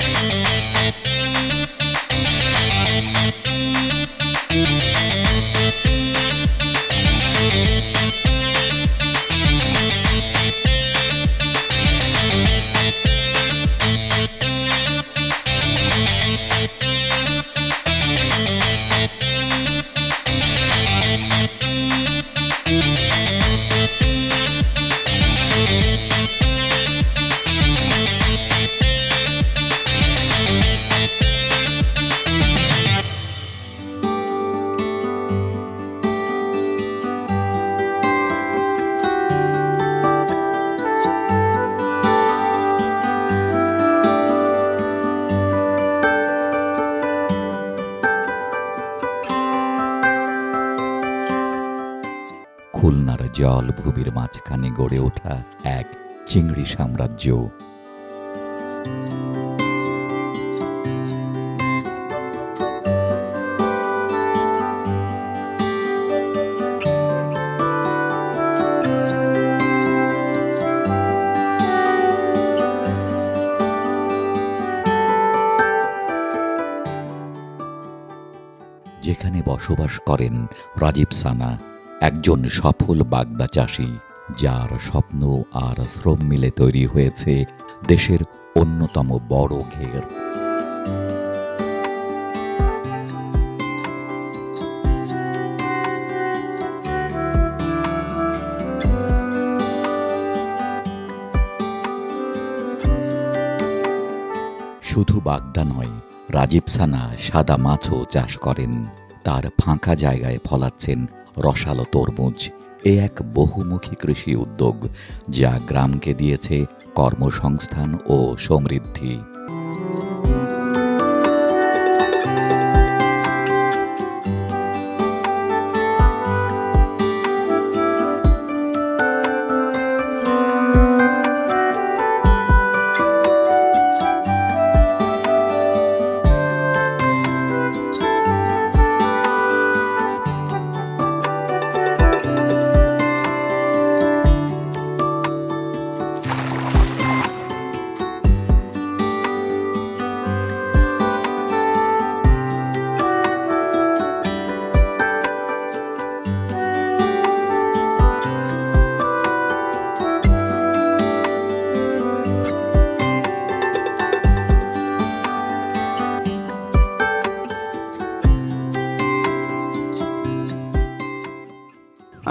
খুলনার জল ভূমির মাঝখানে গড়ে ওঠা এক চিংড়ি সাম্রাজ্য। যেখানে বসবাস করেন রাজীব সানা একজন সফল বাগদা চাষি, যার স্বপ্ন আর শ্রম মিলে তৈরি হয়েছে দেশের অন্যতম বড় ঘের। শুধু বাগদা নয়, রাজীব সানা সাদা মাছও চাষ করেন। তার ফাঁকা জায়গায় ফলাচ্ছেন রসালো তরমুজ এ এক বহুমুখী কৃষি উদ্যোগ যা গ্রামকে দিয়েছে কর্মসংস্থান ও সমৃদ্ধি।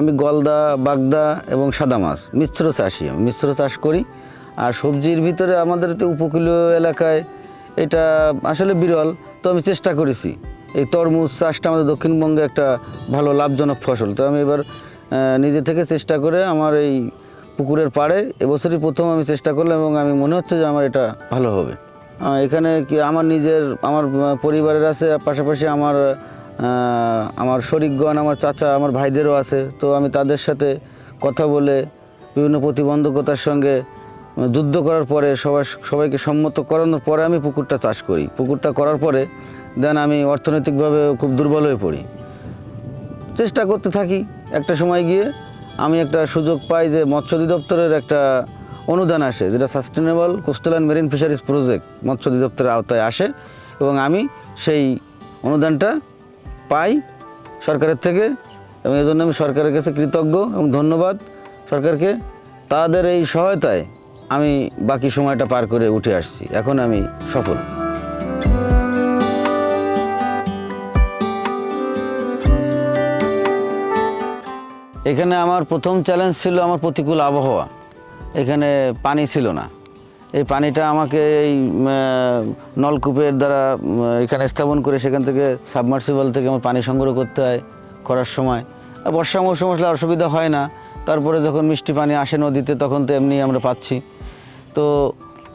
আমি গলদা, বাগদা এবং সাদা মাছ, মিশ্র চাষি আমি, মিশ্র চাষ করি। আর সবজির ভিতরে আমাদের তো উপকূলীয় এলাকায় এটা আসলে বিরল, তো আমি চেষ্টা করেছি। এই তরমুজ চাষটা আমাদের দক্ষিণবঙ্গে একটা ভালো লাভজনক ফসল। তো আমি এবার নিজে থেকে চেষ্টা করে আমার এই পুকুরের পাড়ে এবছরই প্রথম আমি চেষ্টা করলাম এবং আমি মনে হচ্ছে যে আমার এটা ভালো হবে। এখানে কি আমার নিজের, আমার পরিবারের আছে, পাশাপাশি আমার আমার শরিকগণ আমার চাচা, আমার ভাইদেরও আছে। তো আমি তাদের সাথে কথা বলে বিভিন্ন প্রতিবন্ধকতার সঙ্গে যুদ্ধ করার পরে সবাই, সবাইকে সম্মত করানোর পরে আমি পুকুরটা চাষ করি। পুকুরটা করার পরে দেন আমি অর্থনৈতিকভাবে খুব দুর্বল হয়ে পড়ি। চেষ্টা করতে থাকি। একটা সময় গিয়ে আমি একটা সুযোগ পাই যে মৎস্য অধিদপ্তরের একটা অনুদান আসে, যেটা sustainable coastal and marine fisheries project মৎস্য অধিদপ্তরের আওতায় আসে এবং আমি সেই অনুদানটা পাই সরকারের থেকে এবং এই জন্য আমি সরকারের কাছে কৃতজ্ঞ এবং ধন্যবাদ সরকারকে। তাদের এই সহায়তায় আমি বাকি সময়টা পার করে উঠে আসছি। এখন আমি সফল। এখানে আমার প্রথম চ্যালেঞ্জ ছিল আমার প্রতিকূল আবহাওয়া। এখানে পানি ছিল না। এই পানিটা আমাকে এই নলকূপের দ্বারা এখানে স্থাপন করে সেখান থেকে সাবমার্সিবল থেকে আমার পানি সংগ্রহ করতে হয় করার সময়। বর্ষা মৌসুম আসলে অসুবিধা হয় না। তারপরে যখন মিষ্টি পানি আসে নদীতে, তখন তো এমনি আমরা পাচ্ছি। তো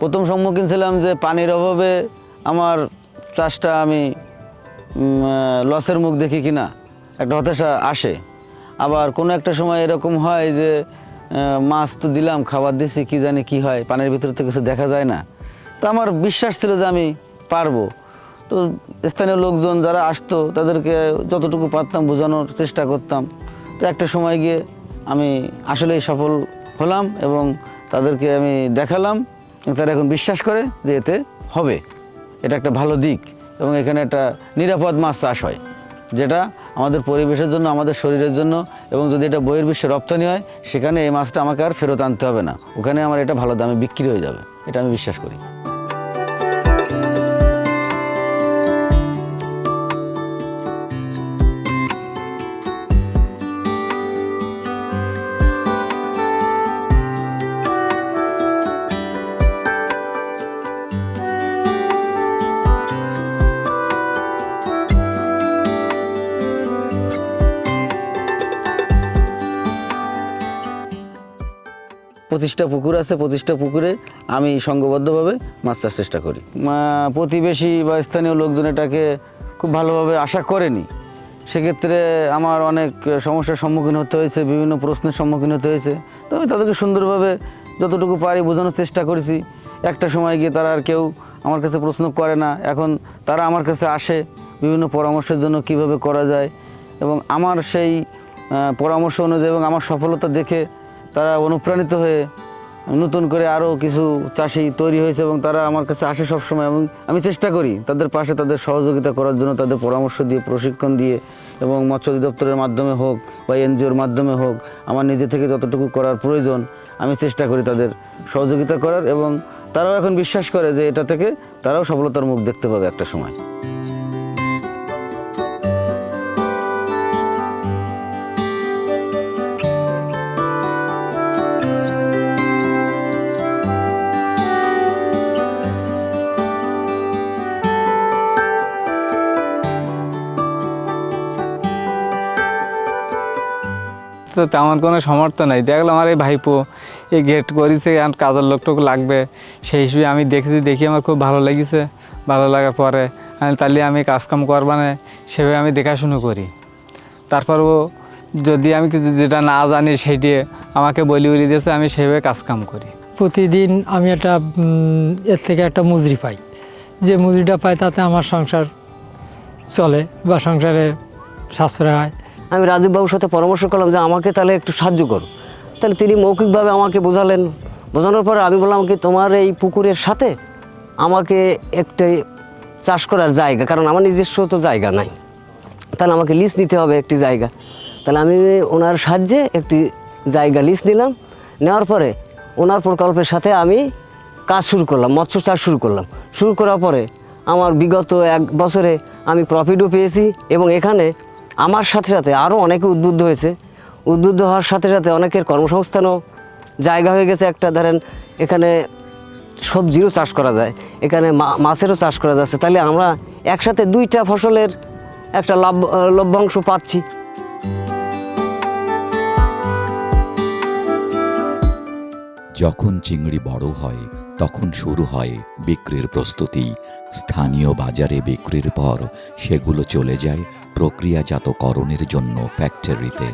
প্রথম সম্মুখীন ছিলাম যে পানির অভাবে আমার চাষটা আমি লসের মুখ দেখি কি না একটা হতাশা আসে। আবার কোনো একটা সময় এরকম হয় যে মাছ তো দিলাম, খাবার দিছি, কি জানি কি হয়, পানির ভিতর থেকে কিছু দেখা যায় না। তো আমার বিশ্বাস ছিল যে আমি পারব। তো স্থানীয় লোকজন যারা আসতো, তাদেরকে যতটুকু পারতাম বোঝানোর চেষ্টা করতাম। তো একটা সময় গিয়ে আমি আসলেই সফল হলাম এবং তাদেরকে আমি দেখালাম। তারা এখন বিশ্বাস করে যে এতে হবে। এটা একটা ভালো দিক এবং এখানে একটা নিরাপদ মাছ চাষ হয়, যেটা আমাদের পরিবেশের জন্য, আমাদের শরীরের জন্য এবং যদি এটা বইয়ের বিশ্বে রপ্তানি হয়, সেখানে এই মাছটা আমাকে আর ফেরত আনতে হবে না। ওখানে আমার এটা ভালো দামে বিক্রি হয়ে যাবে। এটা আমি বিশ্বাস করি। পঁচিশটা পুকুর আছে পঁচিশটা পুকুরে আমি সংঘবদ্ধভাবে মাছ চাষ চেষ্টা করি। প্রতিবেশী বা স্থানীয় লোকজন এটাকে খুব ভালোভাবে আশা করেনি। সেক্ষেত্রে আমার অনেক সমস্যার সম্মুখীন হতে হয়েছে, বিভিন্ন প্রশ্নের সম্মুখীন হতে হয়েছে। তো আমি তাদেরকে সুন্দরভাবে যতটুকু পারি বোঝানোর চেষ্টা করেছি। একটা সময় গিয়ে তারা আর কেউ আমার কাছে প্রশ্ন করে না। এখন তারা আমার কাছে আসে বিভিন্ন পরামর্শের জন্য কীভাবে করা যায়। এবং আমার সেই পরামর্শ অনুযায়ী এবং আমার সফলতা দেখে তারা অনুপ্রাণিত হয়ে নতুন করে আরও কিছু চাষি তৈরি হয়েছে এবং তারা আমার কাছে আসে সবসময় এবং আমি চেষ্টা করি তাদের পাশে তাদের সহযোগিতা করার জন্য, তাদের পরামর্শ দিয়ে, প্রশিক্ষণ দিয়ে এবং মৎস্য অধিদপ্তরের মাধ্যমে হোক বা এনজিওর মাধ্যমে হোক আমার নিজে থেকে যতটুকু করার প্রয়োজন, আমি চেষ্টা করি তাদের সহযোগিতা করার এবং তারাও এখন বিশ্বাস করে যে এটা থেকে তারাও সফলতার মুখ দেখতে পাবে একটা সময়। তো তেমন কোনো সমর্থ নাই। দেখলাম আমার এই ভাইপো, এই গেট করেছে, আর কাজের লোকটুকু লাগবে। সেই হিসেবে আমি দেখেছি, দেখি আমার খুব ভালো লেগেছে। ভালো লাগার পরে তাহলে আমি কাজকাম করবা না, সেভাবে আমি দেখাশুনো করি। তারপরও যদি আমি যেটা না জানি সেটি আমাকে বলি উলি দিয়েছে, আমি সেভাবে কাজকাম করি। প্রতিদিন আমি একটা এর থেকে একটা মজুরি পাই। যে মজুরিটা পাই, তাতে আমার সংসার চলে বা সংসারে সাশ্রয় হয়। আমি রাজীববাবুর সাথে পরামর্শ করলাম যে আমাকে তাহলে একটু সাহায্য করো। তাহলে তিনি মৌখিকভাবে আমাকে বোঝালেন। বোঝানোর পরে আমি বললাম কি, তোমার এই পুকুরের সাথে আমাকে একটা চাষ করার জায়গা, কারণ আমার নিজস্ব তো জায়গা নাই। তাহলে আমাকে লিজ নিতে হবে একটি জায়গা। তাহলে আমি ওনার সাহায্যে একটি জায়গা লিজ নিলাম। নেওয়ার পরে ওনার প্রকল্পের সাথে আমি কাজ শুরু করলাম, মৎস্য চাষ শুরু করলাম। শুরু করার পরে আমার বিগত এক বছরে আমি প্রফিটও পেয়েছি এবং এখানে আমার সাথে সাথে আরও অনেকে উদ্বুদ্ধ হয়েছে। উদ্বুদ্ধ হওয়ার সাথে সাথে অনেকের কর্মসংস্থানও জায়গা হয়ে গেছে। একটা ধরেন, এখানে সবজিরও চাষ করা যায়। এখানে মাছেরও চাষ করা যাচ্ছে। তাহলে আমরা একসাথে দুইটা ফসলের একটা লাভ, লভ্যাংশ পাচ্ছি। যখন চিংড়ি বড় হয় তখন শুরু হয় বিক্রির প্রস্তুতি। স্থানীয় বাজারে বিক্রির পর সেগুলো চলে যায় প্রক্রিয়াজাতকরণের জন্য ফ্যাক্টরিতে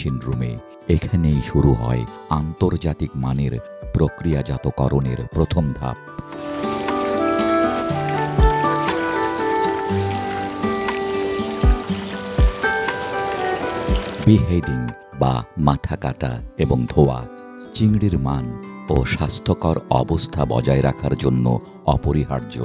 মেশিন রুমে এখানেই শুরু হয় আন্তর্জাতিক মানের প্রক্রিয়াজাতকরণের প্রথম ধাপ। বিহেডিং বা মাথা কাটা এবং ধোয়া, চিংড়ির মান ও স্বাস্থ্যকর অবস্থা বজায় রাখার জন্য অপরিহার্য।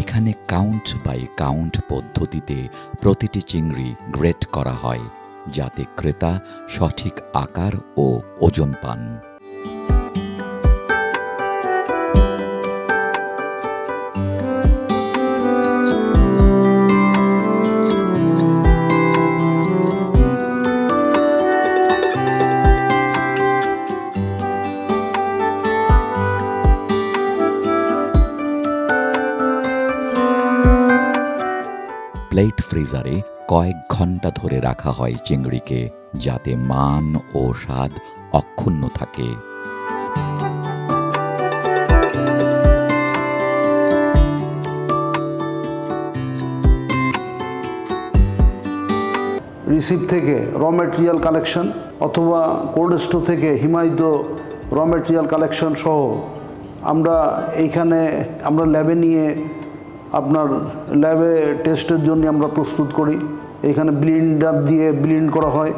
এখানে কাউন্ট বাই কাউন্ট পদ্ধতিতে প্রতিটি চিংড়ি গ্রেট করা হয়, যাতে ক্রেতা সঠিক আকার ও ওজন পান। প্লেট ফ্রিজারে কয়েক ঘণ্টা ধরে রাখা হয় চিংড়িকে, যাতে মান ও স্বাদ অক্ষুণ্ণ থাকে। রিসিপ থেকে র মেটেরিয়াল কালেকশন অথবা কোল্ড স্টোর থেকে হিমায়িত র মেটেরিয়াল কালেকশন সহ আমরা এইখানে আমরা ল্যাবে নিয়ে আপনার ল্যাবে টেস্টের জন্য আমরা প্রস্তুত করি। এখানে ব্লিন্ডার দিয়ে ব্লিন্ড করা হয়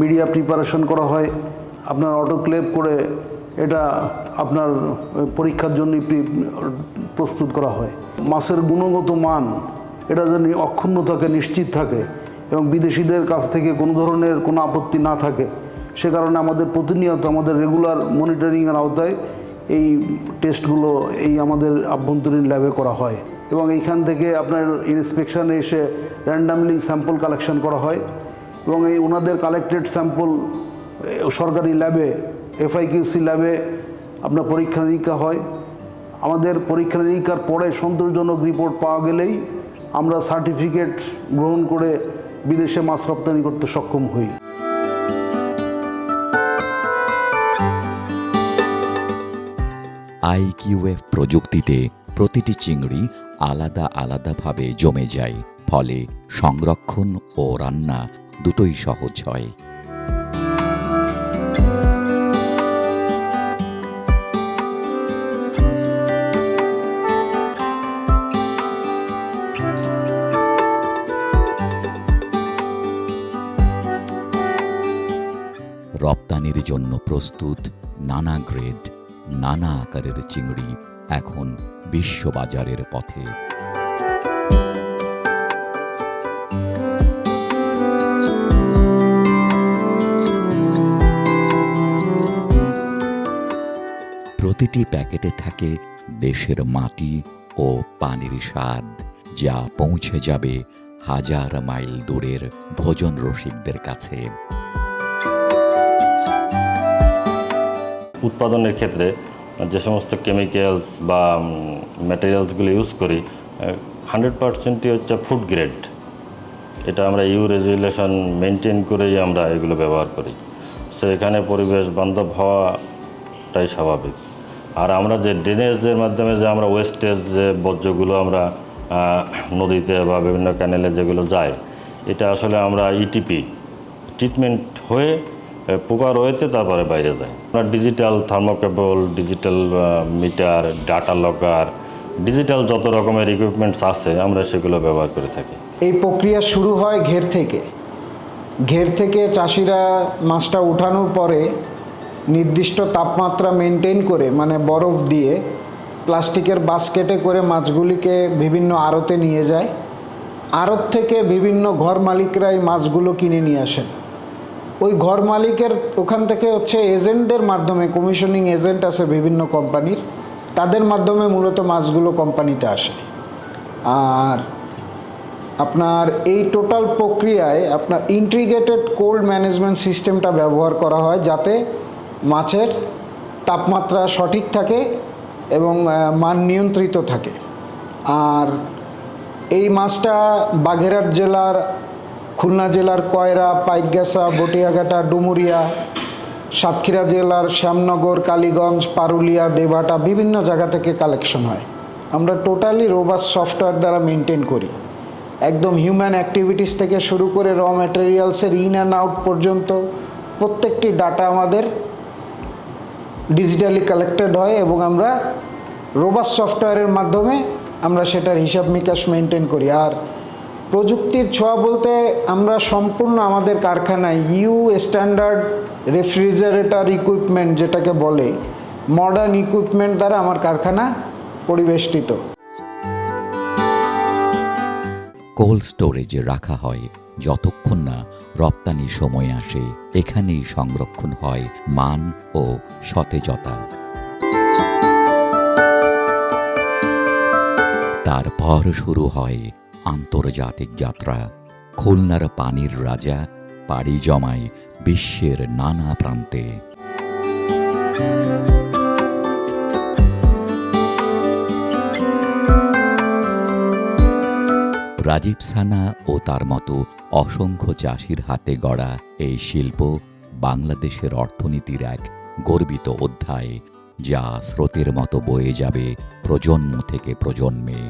মিডিয়া প্রিপারেশন করা হয়। আপনার অটোক্লেভ করে এটা আপনার পরীক্ষার জন্য প্রস্তুত করা হয়। মাছের গুণগত মান, এটা যেন অক্ষুণ্ণ থাকে, নিশ্চিত থাকে এবং বিদেশিদের কাছ থেকে কোনো ধরনের কোনো আপত্তি না থাকে, সে কারণে আমাদের প্রতিনিয়ত আমাদের রেগুলার মনিটরিংয়ের আওতায় এই টেস্টগুলো এই আমাদের আভ্যন্তরীণ ল্যাবে করা হয়। এবং এইখান থেকে আপনার ইন্সপেকশানে এসে র্যান্ডামলি স্যাম্পল কালেকশন করা হয় এবং এই ওনাদের কালেক্টেড স্যাম্পল সরকারি ল্যাবে এফআইকিউসি ল্যাবে আপনার পরীক্ষা নিরীক্ষা হয়। আমাদের পরীক্ষা নিরীক্ষার পরে সন্তোষজনক রিপোর্ট পাওয়া গেলেই আমরা সার্টিফিকেট গ্রহণ করে বিদেশে মাছ রপ্তানি করতে সক্ষম হই। আইকিউএফ প্রযুক্তিতে প্রতিটি চিংড়ি আলাদা আলাদাভাবে জমে যায়। ফলে সংরক্ষণ ও রান্না দুটোই সহজ হয়। রপ্তানির জন্য প্রস্তুত নানা গ্রেড, নানা আকারের চিংড়ি এখন বিশ্ববাজারের পথে। প্রতিটি প্যাকেটে থাকে দেশের মাটি ও পানির স্বাদ, যা পৌঁছে যাবে হাজার মাইল দূরের ভোজন রসিকদের কাছে। উৎপাদনের ক্ষেত্রে যে সমস্ত কেমিক্যালস বা ম্যাটেরিয়ালসগুলো ইউজ করি হান্ড্রেড পার্সেন্টই হচ্ছে ফুড গ্রেড এটা আমরা ইউ রেজুলেশন মেনটেন করেই আমরা এগুলো ব্যবহার করি। সো এখানে পরিবেশ বান্ধব হওয়াটাই স্বাভাবিক। আর আমরা যে ড্রেনেজের মাধ্যমে যে আমরা ওয়েস্টেজ যে বর্জ্যগুলো আমরা নদীতে বা বিভিন্ন ক্যানেলে যেগুলো যায়, এটা আসলে আমরা ইটিপি ট্রিটমেন্ট হয়ে পোকা রয়েছে তারপরে বাইরে যায়। আমরা digital thermocouple digital meter data logger digital যত রকমের ইকুইপমেন্টস আছে, আমরা সেগুলো ব্যবহার করে থাকি। এই প্রক্রিয়া শুরু হয় ঘের থেকে। ঘের থেকে চাষিরা মাছটা উঠানোর পরে নির্দিষ্ট তাপমাত্রা মেনটেন করে মানে বরফ দিয়ে প্লাস্টিকের বাস্কেটে করে মাছগুলিকে বিভিন্ন আড়তে নিয়ে যায়। আড়ত থেকে বিভিন্ন ঘর মালিকরা এই মাছগুলো কিনে নিয়ে আসেন। ওই ঘর মালিকের ওখান থেকে হচ্ছে এজেন্টদের মাধ্যমে কমিশনিং এজেন্ট আছে বিভিন্ন কোম্পানির, তাদের মাধ্যমে মূলত মাছগুলো কোম্পানিতে আসে। আর আপনার এই টোটাল প্রক্রিয়ায় আপনার ইন্টিগ্রেটেড কোল্ড ম্যানেজমেন্ট সিস্টেমটা ব্যবহার করা হয় যাতে মাছের তাপমাত্রা সঠিক থাকে এবং মান নিয়ন্ত্রিত থাকে। আর এই মাছটা বাগেরহাট জেলার খুলনা জেলার কয়রা, পাইকগাছা, বটিয়াঘাটা, ডুমুরিয়া, সাতক্ষীরা জেলার শ্যামনগর, কালীগঞ্জ, পারুলিয়া, দেবাটা বিভিন্ন জায়গা থেকে কালেকশন হয়। আমরা টোটালি রোবাস সফটওয়্যার দ্বারা মেনটেন করি। একদম হিউম্যান অ্যাক্টিভিটিস থেকে শুরু করে র ম্যাটেরিয়ালসের ইন অ্যান্ড আউট পর্যন্ত প্রত্যেকটি ডাটা আমাদের ডিজিটালি কালেক্টেড হয় এবং আমরা রোবাস সফটওয়্যারের মাধ্যমে আমরা সেটার হিসাব নিকাশ মেনটেন করি। আর প্রযুক্তির ছোঁয়া বলতে আমরা সম্পূর্ণ আমাদের কারখানায় ইউ স্ট্যান্ডার্ড রেফ্রিজারেটর ইকুইপমেন্ট যেটাকে বলে মডার্ন ইকুইপমেন্ট দ্বারা আমার কারখানা পরিবেষ্টিত। কোল্ড স্টোরেজে রাখা হয় যতক্ষণ না রপ্তানির সময় আসে, এখানেই সংরক্ষণ হয় মান ও সতেজতা। তারপর শুরু হয় আন্তর্জাতিক যাত্রা, খুলনার পানির রাজা, পাড়ি জমায় বিশ্বের নানা প্রান্তে। রাজীব সানা ও তার মতো অসংখ্য চাষির হাতে গড়া এই শিল্প বাংলাদেশের অর্থনীতির এক গর্বিত অধ্যায়, যা স্রোতের মতো বয়ে যাবে প্রজন্ম থেকে প্রজন্মে।